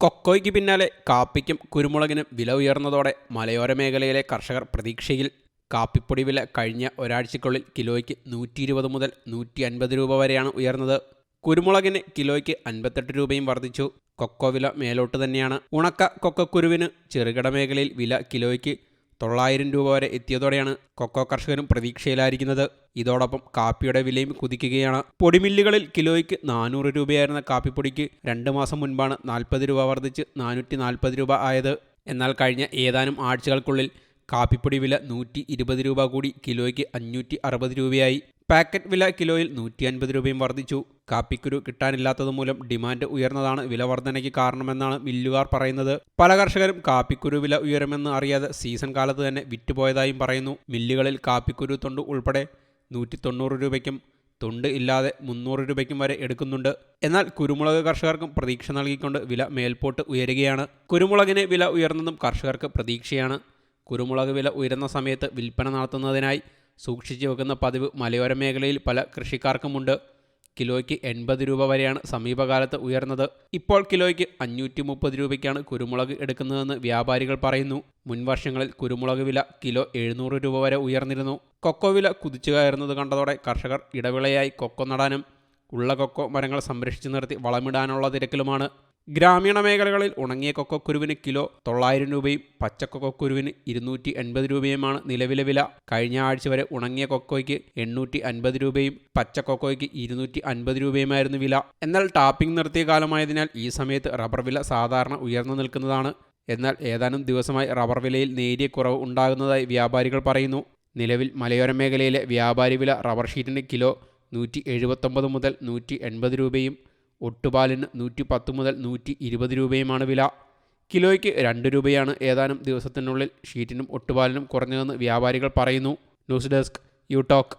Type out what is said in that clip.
കൊക്കോയ്ക്ക് പിന്നാലെ കാപ്പിക്കും കുരുമുളകിനും വില ഉയർന്നതോടെ മലയോര മേഖലയിലെ കർഷകർ പ്രതീക്ഷയിൽ കാപ്പിപ്പൊടി വില കഴിഞ്ഞ ഒരാഴ്ചയ്ക്കുള്ളിൽ കിലോയ്ക്ക് നൂറ്റി ഇരുപത് മുതൽ നൂറ്റി അൻപത് രൂപ വരെയാണ് ഉയർന്നത്. കുരുമുളകിന് കിലോയ്ക്ക് അൻപത്തെട്ട് രൂപയും വർദ്ധിച്ചു. കൊക്കോ വില മേലോട്ട് തന്നെയാണ്. ഉണക്ക കൊക്കക്കുരുവിന് ചെറുകിട മേഖലയിൽ വില കിലോയ്ക്ക് തൊള്ളായിരം രൂപ വരെ എത്തിയതോടെയാണ് കൊക്കോ കർഷകരും പ്രതീക്ഷയിലായിരിക്കുന്നത്. ഇതോടൊപ്പം കാപ്പിയുടെ വിലയും കുതിക്കുകയാണ്. പൊടിമില്ലുകളിൽ കിലോയ്ക്ക് നാനൂറ് രൂപയായിരുന്ന കാപ്പിപ്പൊടിക്ക് രണ്ട് മാസം മുൻപാണ് നാൽപ്പത് രൂപ വർദ്ധിച്ച് നാനൂറ്റി നാൽപ്പത് രൂപ ആയത്. എന്നാൽ കഴിഞ്ഞ ഏതാനും ആഴ്ചകൾക്കുള്ളിൽ കാപ്പിപ്പൊടി വില നൂറ്റി ഇരുപത് രൂപ കൂടി കിലോയ്ക്ക് അഞ്ഞൂറ്റി അറുപത് രൂപയായി. പാക്കറ്റ് വില കിലോയിൽ നൂറ്റി അൻപത് രൂപയും വർദ്ധിച്ചു. കാപ്പിക്കുരു കിട്ടാനില്ലാത്തതുമൂലം ഡിമാൻഡ് ഉയർന്നതാണ് വില വർധനയ്ക്ക് കാരണമെന്നാണ് മില്ലുകാർ പറയുന്നത്. പല കർഷകരും കാപ്പിക്കുരു വില ഉയരുമെന്ന് അറിയാതെ സീസൺ കാലത്ത് തന്നെ വിറ്റുപോയതായും പറയുന്നു. മില്ലുകളിൽ കാപ്പിക്കുരു തൊണ്ട് ഉൾപ്പെടെ നൂറ്റി തൊണ്ണൂറ് രൂപയ്ക്കും തൊണ്ട് ഇല്ലാതെ മുന്നൂറ് രൂപയ്ക്കും വരെ എടുക്കുന്നുണ്ട്. എന്നാൽ കുരുമുളക് കർഷകർക്കും പ്രതീക്ഷ നൽകിക്കൊണ്ട് വില മേൽപോട്ട് ഉയരുകയാണ്. കുരുമുളകിന് വില ഉയർന്നതും കർഷകർക്ക് പ്രതീക്ഷയാണ്. കുരുമുളക് വില ഉയരുന്ന സമയത്ത് വിൽപ്പന നടത്തുന്നതിനായി സൂക്ഷിച്ചു വെക്കുന്ന പതിവ് മലയോര മേഖലയിൽ പല കൃഷിക്കാർക്കുമുണ്ട്. കിലോയ്ക്ക് എൺപത് രൂപ വരെയാണ് സമീപകാലത്ത് ഉയർന്നത്. ഇപ്പോൾ കിലോയ്ക്ക് അഞ്ഞൂറ്റി മുപ്പത് രൂപയ്ക്കാണ് കുരുമുളക് എടുക്കുന്നതെന്ന് വ്യാപാരികൾ പറയുന്നു. മുൻവർഷങ്ങളിൽ കുരുമുളക് വില കിലോ എഴുന്നൂറ് രൂപ വരെ ഉയർന്നിരുന്നു. കൊക്കോ വില കുതിച്ചു കയറുന്നത് കണ്ടതോടെ കർഷകർ ഇടവിളയായി കൊക്കോ നടാനും ഉള്ള കൊക്കോ മരങ്ങൾ സംരക്ഷിച്ചു നിർത്തി വളമിടാനുള്ള തിരക്കിലുമാണ്. ഗ്രാമീണ മേഖലകളിൽ ഉണങ്ങിയ കൊക്കക്കുരുവിന് കിലോ തൊള്ളായിരം രൂപയും പച്ച കൊക്കോക്കുരുവിന് ഇരുന്നൂറ്റി എൺപത് രൂപയുമാണ് നിലവിലെ വില. കഴിഞ്ഞ ആഴ്ച വരെ ഉണങ്ങിയ കൊക്കോയ്ക്ക് എണ്ണൂറ്റി അൻപത് രൂപയും പച്ച കൊക്കോയ്ക്ക് ഇരുന്നൂറ്റി അൻപത് രൂപയുമായിരുന്നു വില. എന്നാൽ ടാപ്പിംഗ് നിർത്തിയ കാലമായതിനാൽ ഈ സമയത്ത് റബ്ബർ വില സാധാരണ ഉയർന്നു നിൽക്കുന്നതാണ്. എന്നാൽ ഏതാനും ദിവസമായി റബ്ബർ വിലയിൽ നേരിയ കുറവ് ഉണ്ടാകുന്നതായി വ്യാപാരികൾ പറയുന്നു. നിലവിൽ മലയോര മേഖലയിലെ വ്യാപാരി വില റബ്ബർ ഷീറ്റിന് കിലോ നൂറ്റി എഴുപത്തൊമ്പത് മുതൽ നൂറ്റി എൺപത് രൂപയും ഒട്ടുപാലിന് നൂറ്റി പത്ത് മുതൽ നൂറ്റി ഇരുപത് രൂപയുമാണ് വില. കിലോയ്ക്ക് രണ്ട് രൂപയാണ് ഏതാനും ദിവസത്തിനുള്ളിൽ ഷീറ്റിനും ഒട്ടുപാലിനും കുറഞ്ഞതെന്ന് വ്യാപാരികൾ പറയുന്നു. News desk you talk.